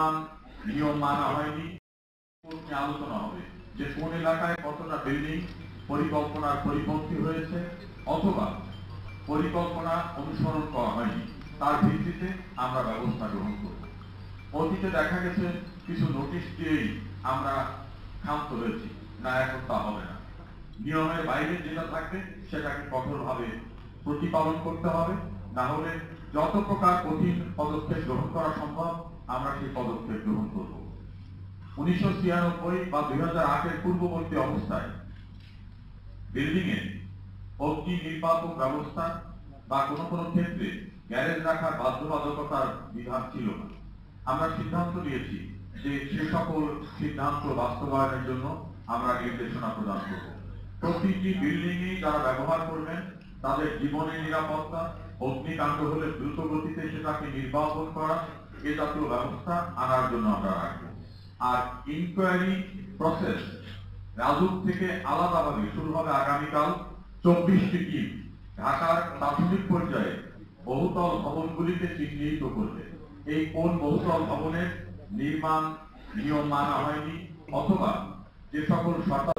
নির্মাণ নিয়ম মানা হয়নি। আলোচনা হবে? যে কোন এলাকায় কতটা বিল্ডিং পরিকল্পনার পরিপন্থী হয়েছে অথবা পরিকল্পনা অনুসরণ করা হয়নি, তার ভিত্তিতে আমরা ব্যবস্থা গ্রহণ করব। অতীতে দেখা গেছে কিছু নোটিশ দিয়েই আমরা ক্ষান্ত হয়েছি, না এখন তা হবে না। নিয়মের বাইরে যেটা থাকবে, সেটাকে কঠোরভাবে প্রতিপালন করতে হবে, না হলে যত প্রকার কঠিন পদক্ষেপ গ্রহণ করা সম্ভব আমরা সেই পদক্ষেপ গ্রহণ করব। উনিশশো ছিয়ানব্বই বা দুই হাজার আটের পূর্ববর্তী অবস্থায় বিল্ডিং এ অগ্নি নির্বাপক ব্যবস্থা বা কোনো কোনো ক্ষেত্রে গ্যারেজ রাখার বাধ্যবাধকতার বিধান ছিল না। আমরা সিদ্ধান্ত নিয়েছি যে সে সকল সিদ্ধান্ত বাস্তবায়নের জন্য আমরা নির্দেশনা প্রদান করব। প্রতিটি বিল্ডিং যারা ব্যবহার করবেন, তাদের জীবনের নিরাপত্তা, অগ্নিকাণ্ড হলে দ্রুত গতিতে সেটাকে নির্বাপন করা এ জাতীয় ব্যবস্থা আনার জন্য আমরা রাখব। আর ইনকোয়ারি প্রসেস থেকে আলাদাভাবে শুরু হবে আগামীকাল চব্বিশটি টিম ঢাকার প্রাথমিক পর্যায়ে বহুতল ভবনগুলিকে চিহ্নিত করবে। এই কোন বহুতল ভবনের নির্মাণ নিয়ম মানা হয়নি? অথবা যে সকল সরকার